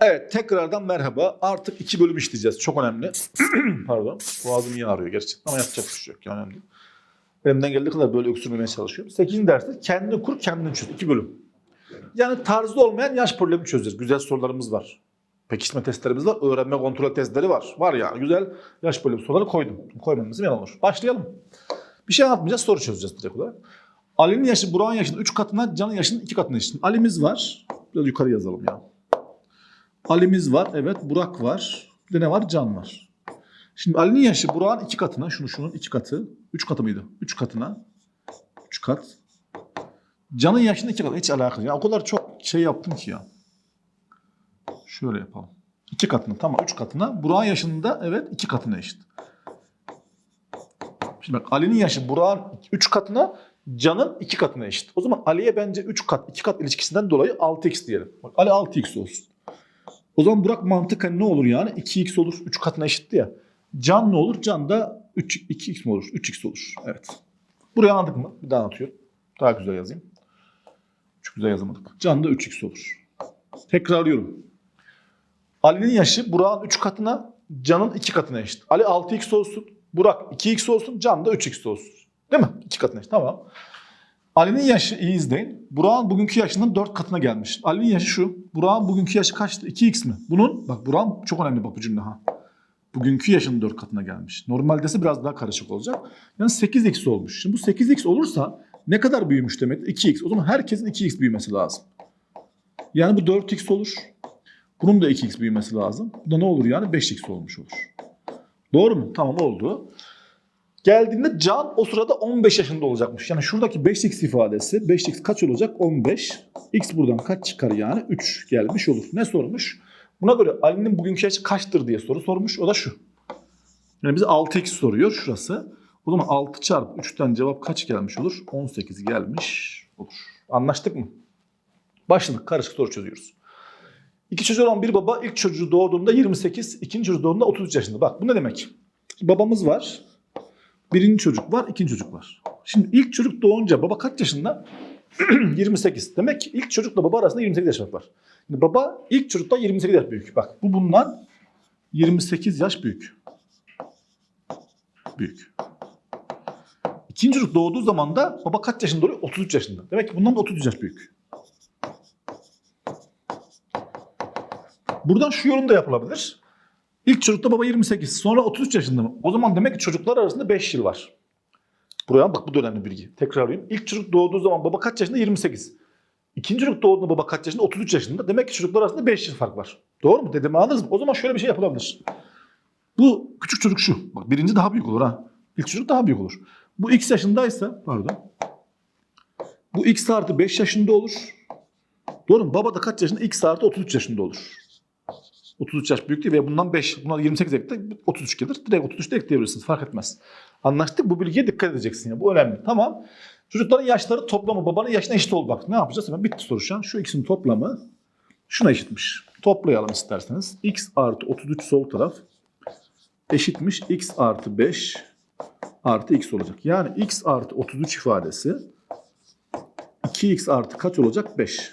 Evet tekrardan merhaba. Artık iki bölüm işleyeceğiz. Çok önemli. Pardon. Boğazım iyi ağrıyor gerçekten ama yapacak bir şey yok. Yani önemli. Elimden geldiği kadar böyle öksürmemeye çalışıyorum. Sekizinci derste kendini kur kendini çöz. İki bölüm. Yani tarzda olmayan yaş problemi çözeceğiz. Güzel sorularımız var. Pekiştirme testlerimiz var. Öğrenme kontrol testleri var. Var ya güzel yaş problemi soruları koydum. Koymamızın yalan olur. Başlayalım. Bir şey anlatmayacağız soru çözeceğiz direkt olarak. Ali'nin yaşı Burak'ın yaşının 3 katına, Can'ın yaşının 2 katına eşit. Ali'miz var. Biraz yukarı yazalım ya. Ali'miz var. Evet. Burak var. Bir de ne var? Can var. Şimdi Ali'nin yaşı Burak'ın 2 katına. Şunu şunun 2 katı. 3 katı mıydı? 3 katına. 3 kat. Can'ın yaşının 2 katı. Hiç alakası. Ya o kadar çok şey yaptım ki ya. Şöyle yapalım. 2 katına. Tamam 3 katına. Burak'ın yaşında evet 2 katına eşit. Şimdi bak Ali'nin yaşı Burak'ın 3 katına, Can'ın 2 katına eşit. O zaman Ali'ye bence 3 kat, 2 kat ilişkisinden dolayı 6x diyelim. Bak Ali 6x olsun. O zaman Burak mantıken ne olur yani? 2x olur. 3 katına eşitti ya. Can ne olur? Can da 3, 2x mi olur? 3x olur. Evet. Buraya anladık mı? Bir daha anlatıyorum. Daha güzel yazayım. Çok güzel yazamadık. Can da 3x olur. Tekrarlıyorum. Ali'nin yaşı Burak'ın 3 katına, Can'ın 2 katına eşit. Ali 6x olsun, Burak 2x olsun, Can da 3x olsun. Değil mi? 2 katına eşit. Tamam. Ali'nin yaşı iyi izleyin. Burak'ın bugünkü yaşının 4 katına gelmiş. Ali'nin yaşı şu. Burak'ın bugünkü yaşı kaçtı? 2x mi? Bunun, bak Burak'ın çok önemli bak bu cümle ha. Bugünkü yaşının 4 katına gelmiş. Normaldesi biraz daha karışık olacak. Yani 8x olmuş. Şimdi bu 8x olursa ne kadar büyümüş demek? 2x. O zaman herkesin 2x büyümesi lazım. Yani bu 4x olur. Bunun da 2x büyümesi lazım. Bu da ne olur yani? 5x olmuş olur. Doğru mu? Tamam oldu. Geldiğinde Can o sırada 15 yaşında olacakmış. Yani şuradaki 5x ifadesi 5x kaç olacak? 15. X buradan kaç çıkar yani? 3 gelmiş olur. Ne sormuş? Buna göre Ali'nin bugünkü yaşı kaçtır diye soru sormuş. O da şu. Yani bize 6x soruyor şurası. O zaman 6 çarpı 3'ten cevap kaç gelmiş olur? 18 gelmiş olur. Anlaştık mı? Başladık. Karışık soru çözüyoruz. İki çocuğu olan bir baba ilk çocuğu doğduğunda 28, ikinci çocuğu doğduğunda 33 yaşında. Bak bu ne demek? Babamız var. Birinci çocuk var, ikinci çocuk var. Şimdi ilk çocuk doğunca baba kaç yaşında? 28. Demek ki ilk çocukla baba arasında 28 yaş fark var. Şimdi baba ilk çocuktan 28 yaş büyük. Bak bu bundan 28 yaş büyük. Büyük. İkinci çocuk doğduğu zaman da baba kaç yaşında oluyor? 33 yaşında. Demek ki bundan da 33 yaş büyük. Buradan şu yorum da yapılabilir. İlk çocukta baba 28, sonra 33 yaşında mı? O zaman demek ki çocuklar arasında 5 yıl var. Buraya bak bu da önemli bilgi. Tekrarlayayım. İlk çocuk doğduğu zaman baba kaç yaşında? 28. İkinci çocuk doğduğunda baba kaç yaşında? 33 yaşında. Demek ki çocuklar arasında 5 yıl fark var. Doğru mu? Dedemi anladınız mı? O zaman şöyle bir şey yapılabilir. Bu küçük çocuk şu. Bak birinci daha büyük olur ha. İlk çocuk daha büyük olur. Bu x yaşındaysa pardon. Bu x artı 5 yaşında olur. Doğru mu? Baba da kaç yaşında? X artı 33 yaşında olur. 33 yaş büyük değil ve bundan 5, bundan 28 ekle 33 gelir. Direkt 33 de ekleyebilirsiniz fark etmez. Anlaştık bu bilgiye dikkat edeceksin ya bu önemli. Tamam. Çocukların yaşları toplamı babanın yaşına eşit oldu bak. Ne yapacağız? Hemen bitti soru şu an. Şu ikisinin toplamı şuna eşitmiş. Toplayalım isterseniz. X artı 33 sol taraf eşitmiş. X artı 5 artı X olacak. Yani X artı 33 ifadesi 2X artı kaç olacak? 5.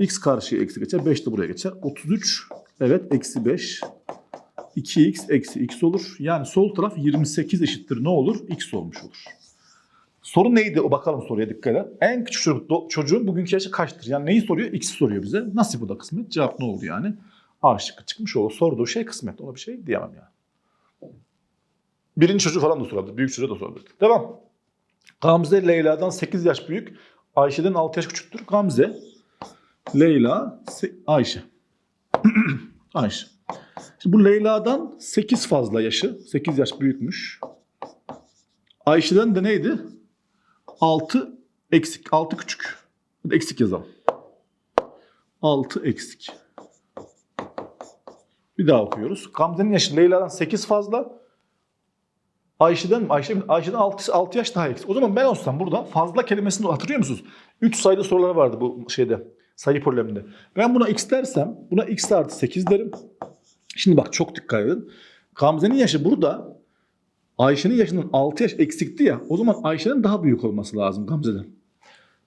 X karşıya eksi geçer. 5 de buraya geçer. 33 evet eksi 5. 2x eksi x olur. Yani sol taraf 28 eşittir ne olur? x olmuş olur. Soru neydi? O bakalım soruya dikkat edin. En küçük çocuk, çocuğun bugünkü yaşı kaçtır? Yani neyi soruyor? X'i soruyor bize. Nasıl bu da kısmet? Cevap ne oldu yani? A şıkkı çıkmış o. Sorduğu şey kısmet. Ona bir şey diyemem yani. Birinci çocuğu falan da sorabilir. Büyük çocuğu da sorabilir. Devam. Gamze Leyla'dan 8 yaş büyük. Ayşe'den 6 yaş küçüktür. Gamze, Leyla, Ayşe. Ayşe. Şimdi bu Leyla'dan 8 fazla yaşı. 8 yaş büyükmüş. Ayşe'den de neydi? 6 eksik. 6 küçük. Eksik yazalım. 6 eksik. Bir daha okuyoruz. Gamze'nin yaşı Leyla'dan 8 fazla. Ayşe'den mi? Ayşe, Ayşe'den 6, 6 yaş daha eksik. O zaman ben olsam burada fazla kelimesini hatırlıyor musunuz? 3 sayılı sorular vardı bu şeyde. Sayı probleminde. Ben buna x dersem buna x artı 8 derim. Şimdi bak çok dikkat edin. Gamze'nin yaşı burada Ayşe'nin yaşından 6 yaş eksikti ya. O zaman Ayşe'nin daha büyük olması lazım Gamze'den.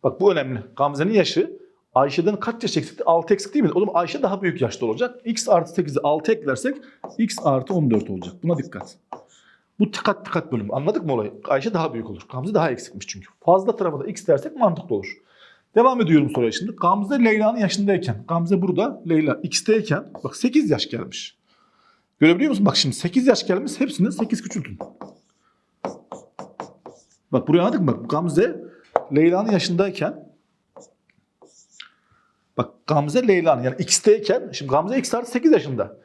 Bak bu önemli. Gamze'nin yaşı Ayşe'den kaç yaş eksikti? 6 eksik değil mi? O zaman Ayşe daha büyük yaşta olacak. X artı 8'i 6 eklersek X artı 14 olacak. Buna dikkat. Bu dikkat dikkat bölümü. Anladık mı olayı? Ayşe daha büyük olur. Gamze daha eksikmiş çünkü. Fazla tarafa da X dersek mantıklı olur. Devam ediyorum soruya şimdi. Gamze Leyla'nın yaşındayken. Gamze burada Leyla X'teyken. Bak 8 yaş gelmiş. Görebiliyor musun? Bak şimdi 8 yaş gelmiş. Hepsini 8 küçültün. Bak buraya anladık mı? Bak Gamze Leyla'nın yaşındayken Bak Gamze Leyla'nın yani X'teyken şimdi Gamze X artı 8 yaşında.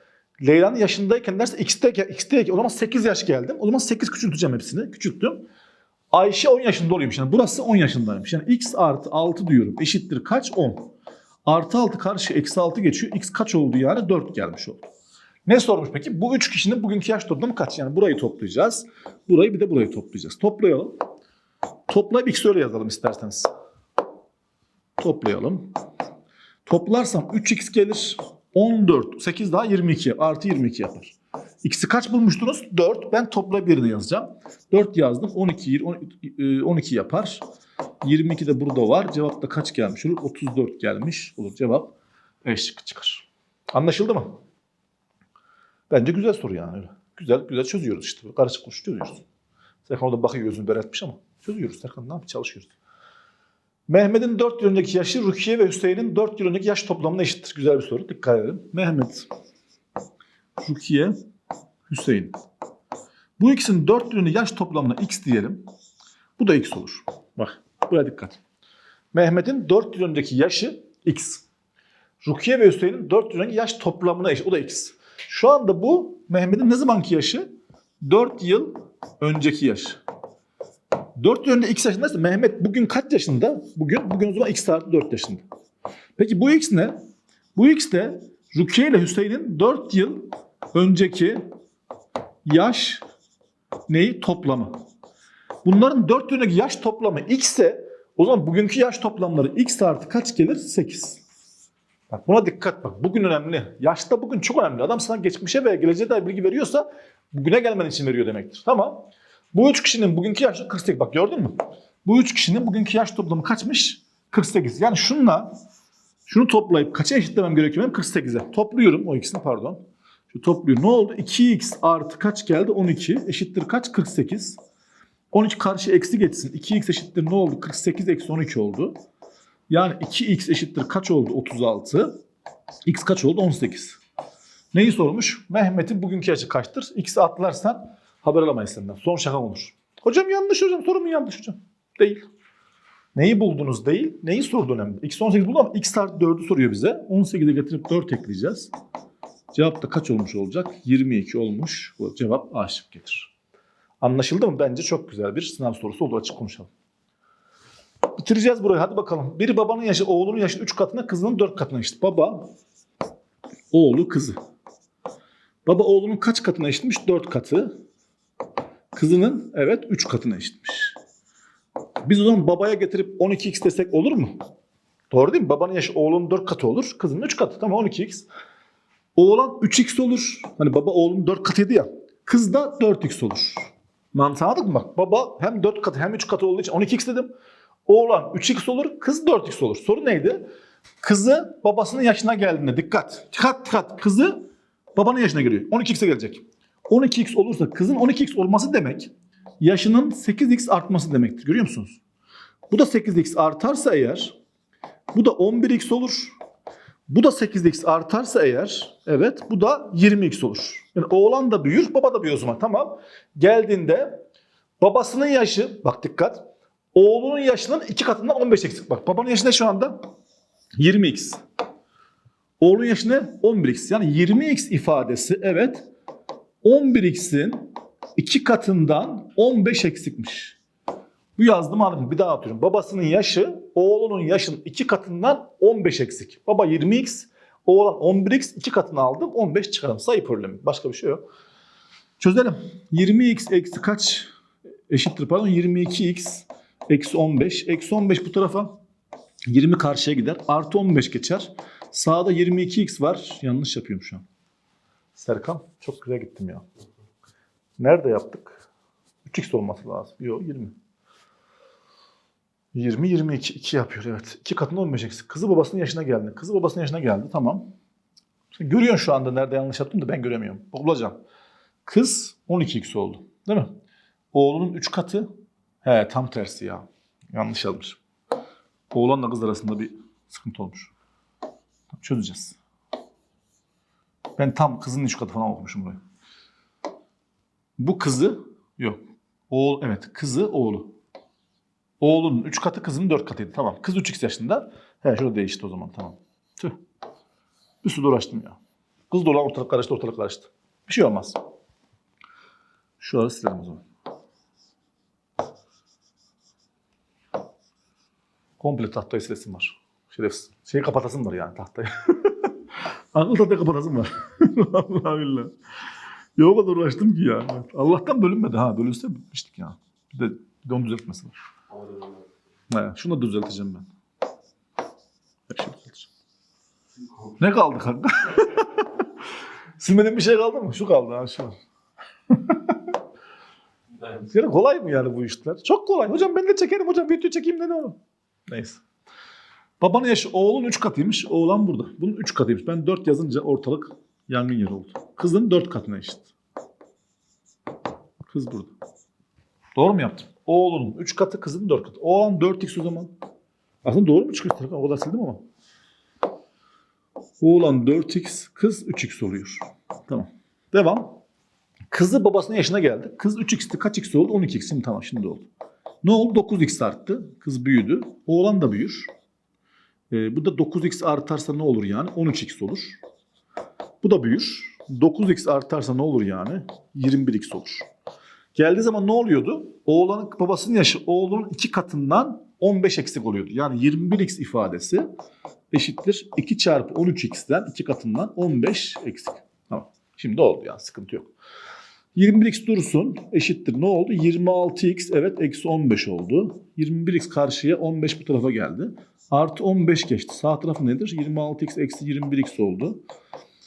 Leyla'nın yaşındayken derse X'teyken, X'teyken o zaman 8 yaş geldim. O zaman 8 küçülteceğim hepsini. Küçülttüm. Ayşe 10 yaşında oluyormuş. Yani burası 10 yaşındaymış. Yani X artı 6 diyorum. Eşittir kaç? 10. Artı 6 karşı eksi 6 geçiyor. X kaç oldu yani? 4 gelmiş oldu. Ne sormuş peki? Bu üç kişinin bugünkü yaş toplamı kaç? Yani burayı toplayacağız. Burayı bir de burayı toplayacağız. Toplayalım. Toplayıp X'i öyle yazalım isterseniz. Toplayalım. Toplarsam 3x gelir. 14. 8 daha 22. Artı 22 yapar. X'i kaç bulmuştunuz? 4. Ben toplayıp yerine yazacağım. 4 yazdım. 12, 20, 12 yapar. 22 de burada var. Cevap da kaç gelmiş olur? 34 gelmiş olur. Cevap eşlik çıkar. Anlaşıldı mı? Bence güzel soru yani. Güzel güzel çözüyoruz işte. Karışık kuruş çözüyoruz. Serkan orada bakıyor gözünü beretmiş ama çözüyoruz. Serkan ne yapıyor? Çalışıyoruz. Mehmet'in 4 yıl önceki yaşı Rukiye ve Hüseyin'in 4 yıl önceki yaş toplamına eşittir. Güzel bir soru. Dikkat edelim. Mehmet, Rukiye, Hüseyin. Bu ikisinin 4 yıl önceki yaş toplamına x diyelim. Bu da x olur. Bak buraya dikkat. Mehmet'in 4 yıl önceki yaşı x. Rukiye ve Hüseyin'in 4 yıl önceki yaş toplamına eşit. O da x. Şu anda bu Mehmet'in ne zamanki yaşı? 4 yıl önceki yaş. 4 yıl önce x yaşındaysa Mehmet bugün kaç yaşında? Bugün bugün o zaman x artı 4 yaşında. Peki bu x ne? Bu x de Rukiye ile Hüseyin'in 4 yıl önceki yaş neyi? Toplamı. Bunların 4 yıl önceki yaş toplamı x ise o zaman bugünkü yaş toplamları x artı kaç gelir? 8. Bak buna dikkat bak. Bugün önemli. Yaşta bugün çok önemli. Adam sana geçmişe veya geleceğe dair bilgi veriyorsa bugüne gelmen için veriyor demektir. Tamam. Bu üç kişinin bugünkü yaşı 48. Bak gördün mü? Bu üç kişinin bugünkü yaş toplamı kaçmış? 48. Yani şunla şunu toplayıp kaça eşitlemem gerekiyor benim? 48'e. Topluyorum o ikisini pardon. Şu topluyorum. Ne oldu? 2x artı kaç geldi? 12. Eşittir kaç? 48. 12 karşı eksi geçsin. 2x eşittir ne oldu? 48 eksi 12 oldu. Yani 2x eşittir kaç oldu? 36. X kaç oldu? 18. Neyi sormuş? Mehmet'in bugünkü yaşı kaçtır? X'i atlarsan haber alamayız senden. Son şaka olur. Hocam yanlış hocam. Sorum mu yanlış hocam? Değil. Neyi buldunuz değil. Neyi sordu önemli. X 18 buldu ama X artı 4'ü soruyor bize. 18'e getirip 4 ekleyeceğiz. Cevap da kaç olmuş olacak? 22 olmuş. Bu cevap A şık gelir. Anlaşıldı mı? Bence çok güzel bir sınav sorusu olur. Açık konuşalım. Bitireceğiz burayı. Hadi bakalım. Bir babanın yaşı oğlunun yaşı 3 katına, kızının 4 katına eşit. Baba, oğlu, kızı. Baba oğlunun kaç katına eşitmiş? 4 katı. Kızının evet 3 katına eşitmiş. Biz o zaman babaya getirip 12x desek olur mu? Doğru değil mi? Babanın yaşı oğlunun 4 katı olur. Kızının 3 katı. Tamam 12x. Oğlan 3x olur. Hani baba oğlunun 4 katıydı ya. Kız da 4x olur. Mantığı anladık mı? Bak baba hem 4 katı hem 3 katı olduğu için 12x dedim. Oğlan 3x olur, kız 4x olur. Soru neydi? Kızı babasının yaşına geldiğinde dikkat. Dikkat dikkat. Kızı babanın yaşına geliyor. 12x'e gelecek. 12x olursa kızın 12x olması demek yaşının 8x artması demektir. Görüyor musunuz? Bu da 8x artarsa eğer bu da 11x olur. Bu da 8x artarsa eğer evet bu da 20x olur. Yani oğlan da büyür baba da büyür o zaman tamam. Geldiğinde babasının yaşı bak dikkat oğlunun yaşının iki katından 15 eksik. Bak babanın yaşı ne şu anda? 20x. Oğlunun yaşı ne? 11x. Yani 20x ifadesi evet 11x'in iki katından 15 eksikmiş. Bu yazdım anladım. Bir daha atıyorum. Babasının yaşı oğlunun yaşının iki katından 15 eksik. Baba 20x, oğlan 11x iki katını aldım 15 çıkarım. Sayı problemi. Başka bir şey yok. Çözelim. 20x eksi kaç eşittir pardon 22x eksi 15. Eksi 15 bu tarafa 20 karşıya gider. Artı 15 geçer. Sağda 22x var. Yanlış yapıyorum şu an. Serkan çok güzel gittim ya. Nerede yaptık? 3x olması lazım. Yok 20. 20, 22. 2 yapıyor evet. 2 katında 15 eksik. Kızı babasının yaşına geldi. Kızı babasının yaşına geldi tamam. Görüyorsun şu anda nerede yanlış yaptım da ben göremiyorum. Bulacağım. Kız 12x oldu. Değil mi? Oğlunun 3 katı. He tam tersi ya. Yanlış yazmış. Oğlanla kız arasında bir sıkıntı olmuş. Çözeceğiz. Ben tam kızın 3 katı falan okumuşum burayı. Bu kızı yok. Oğul evet kızı oğlu. Oğlunun 3 katı kızının 4 katıydı. Tamam. Kız 3x yaşında. He şurada değişti o zaman tamam. Tüh. Bir sürü uğraştım ya. Kız da olan ortalık karıştı ortalık karıştı. Bir şey olmaz. Şuraları silelim o zaman. Komple tahtayı silesim var. Şerefsiz. Şeyi kapatasım var yani tahtayı. Akıl tahtayı kapatasım var. Vallahi billahi. Ya o kadar uğraştım ki ya. Allah'tan bölünmedi ha. Bölünse bitmiştik ya. Bir de, bir de onu düzeltmesi var. He, şunu da düzelteceğim ben. Her şeyi düzelteceğim. Ne kaldı kanka? Silmediğin bir şey kaldı mı? Şu kaldı ha şu. Yani kolay mı yani bu işler? Çok kolay. Hocam ben de çekerim hocam. Video çekeyim dedi onu. Neyse. Babanın yaşı oğlun 3 katıymış. Oğlan burada. Bunun 3 katıymış. Ben 4 yazınca ortalık yangın yeri oldu. Kızın 4 katına eşit. Kız burada. Doğru mu yaptım? Oğlunun 3 katı kızın 4 katı. Oğlan 4x o zaman. Aslında doğru mu çıkıyor? O kadar sildim ama. Oğlan 4x, kız 3x oluyor. Tamam. Devam. Kızı babasının yaşına geldi. Kız 3x'ti. Kaç x oldu? 12x. Şimdi tamam şimdi oldu. Ne oldu? 9x arttı. Kız büyüdü. Oğlan da büyür. Ee, bu da 9x artarsa ne olur yani? 13x olur. Bu da büyür. 9x artarsa ne olur yani? 21x olur. Geldiği zaman ne oluyordu? Oğlanın babasının yaşı oğlunun iki katından 15 eksik oluyordu. Yani 21x ifadesi eşittir 2 çarpı 13x'ten 2 katından 15 eksik. Tamam. Şimdi oldu yani sıkıntı yok. 21x dursun eşittir ne oldu? 26x evet eksi 15 oldu. 21x karşıya 15 bu tarafa geldi. Artı 15 geçti. Sağ tarafı nedir? 26x eksi 21x oldu.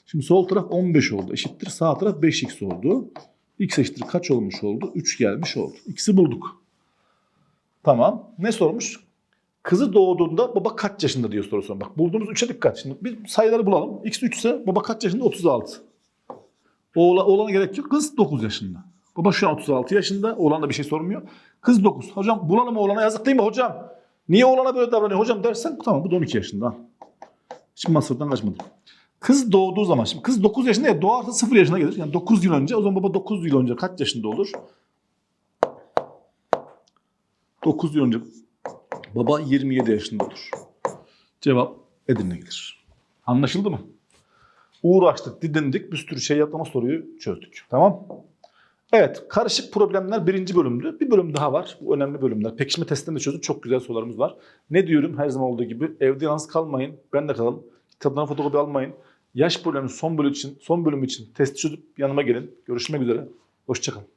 Şimdi sol taraf 15 oldu. Eşittir sağ taraf 5x oldu. X eşittir kaç olmuş oldu? 3 gelmiş oldu. X'i bulduk. Tamam. Ne sormuş? Kızı doğduğunda baba kaç yaşında diyor soru sonra. Bak bulduğumuz 3'e dikkat. Şimdi bir sayıları bulalım. X 3 ise baba kaç yaşında? 36. Oğla, oğlana gerek yok. Kız 9 yaşında. Baba şu an 36 yaşında. Oğlan da bir şey sormuyor. Kız 9. Hocam bulalım oğlana yazık değil mi hocam? Niye oğlana böyle davranıyor hocam dersen tamam bu da 12 yaşında. Şimdi masraftan kaçmadım. Kız doğduğu zaman şimdi kız 9 yaşında ya doğarsa 0 yaşına gelir. Yani 9 yıl önce o zaman baba 9 yıl önce kaç yaşında olur? 9 yıl önce baba 27 yaşında olur. Cevap Edirne gelir. Anlaşıldı mı? Uğraştık, didindik, bir sürü şey yapma soruyu çözdük. Tamam? Evet, karışık problemler birinci bölümdü. Bir bölüm daha var. Bu önemli bölümler. Pekişme testini de çözün. Çok güzel sorularımız var. Ne diyorum her zaman olduğu gibi? Evde yalnız kalmayın. Ben de kalın. Kitaplarına fotokopi almayın. Yaş problemi son bölüm için, son bölüm için testi çözüp yanıma gelin. Görüşmek üzere. Hoşçakalın.